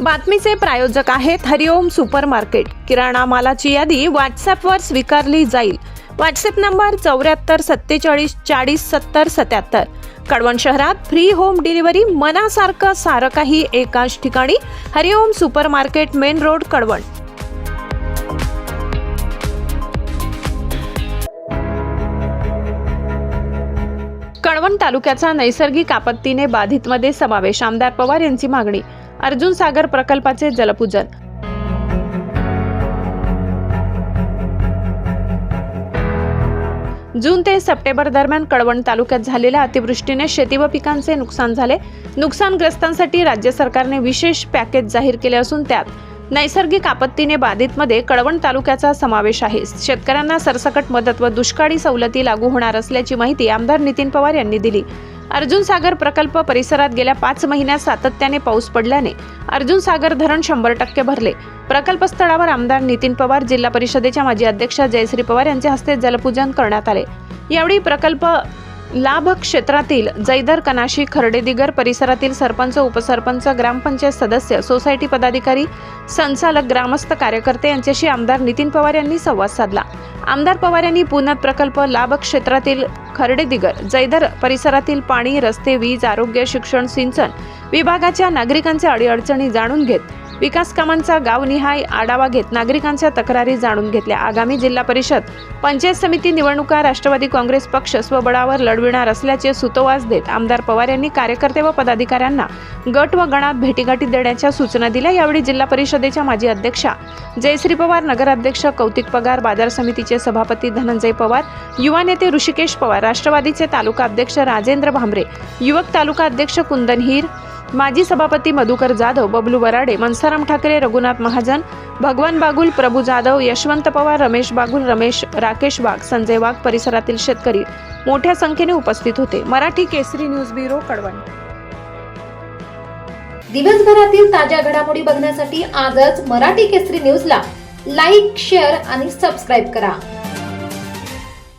बातमीचे प्रायोजक आहेत हरिओम super market किराणा मालाची यादी व्हॉट्सॲपवर स्वीकारली जाईल. व्हॉट्सॲप नंबर चौऱ्याहत्तर सत्तेचाळीस चाळीस सत्तर सत्याहत्तर. कडवण शहरात फ्री होम डिलिव्हरी मनासारखं सारं काही एकाच ठिकाणी. Hariom super market main road Kalwan. Kalwan तालुक्याचा नैसर्गिक आपत्तीने बाधितमध्ये समावेश. आमदार पवार यांची मागणी. अर्जुन सागर प्रकल्पाचे जलपूजन. जून ते सप्टेंबर दरम्यान कळवण तालुक्यात झालेल्या अतिवृष्टीने शेती व पिकांचे नुकसान झाले. नुकसानग्रस्तांसाठी राज्य सरकारने विशेष पॅकेज जाहीर केले असून त्यात नैसर्गिक आपत्तीने बाधितमध्ये कळवण तालुक्याचा समावेश आहे. शेतकऱ्यांना सरसकट मदत व दुष्काळी सवलती लागू होणार असल्याची माहिती आमदार नितीन पवार यांनी दिली. अर्जुन सागर प्रकल्प परिसरात गेल्या पाच महिन्यात सातत्याने पाऊस पडल्याने अर्जुन सागर धरण शंभर टक्के भरले. प्रकल्प स्थळावर आमदार नितीन पवार जिल्हा परिषदेच्या माजी अध्यक्षा जयश्री पवार यांच्या हस्ते जलपूजन करण्यात आले. यावेळी प्रकल्प लाभ क्षेत्रातील जैदर कनाशी खर्डेदिगर परिसरातील सरपंच उपसरपंच ग्रामपंचायत सदस्य सोसायटी पदाधिकारी संचालक ग्रामस्थ कार्यकर्ते यांच्याशी आमदार नितीन पवार यांनी संवाद साधला. आमदार पवार यांनी पुनत प्रकल्प लाभ क्षेत्रातील खर्डेदिगर जैदर परिसरातील पाणी रस्ते वीज आरोग्य शिक्षण सिंचन विभागाच्या नागरिकांच्या अडीअडचणी जाणून घेत विकास कामांचा गावनिहाय आढावा घेत नागरिकांच्या तक्रारी जाणून घेतल्या. आगामी जिल्हा परिषद पंचायत समिती निवडणुका राष्ट्रवादी काँग्रेस पक्ष स्वबळावर लढविणार असल्याचे सुतोवाच देत आमदार पवार यांनी कार्यकर्ते व पदाधिकाऱ्यांना गट व गणात भेटीगाठी देण्याच्या सूचना दिल्या. यावेळी जिल्हा परिषदेच्या माजी अध्यक्षा जयश्री पवार नगराध्यक्ष कौतिक पगार बाजार समितीचे सभापती धनंजय पवार युवा नेते ऋषिकेश पवार राष्ट्रवादीचे तालुका अध्यक्ष राजेंद्र भांबरे युवक तालुका अध्यक्ष कुंदन हीर माजी सभापती मधुकर जाधव बबलू वराडे मनसाराम ठाकरे रघुनाथ महाजन भगवान बागुल प्रभू जाधव यशवंत पवार रमेश बागुल रमेश राकेश वाघ संजय वाघ परिसरातील शेतकरी मोठ्या संख्येने उपस्थित होते. Marathi Kesari news bureau Kalwan. दिवसभरातील ताज्या घडामोडी बघण्यासाठी आजच मराठी केसरी न्यूजला लाईक शेअर आणि सबस्क्राईब करा.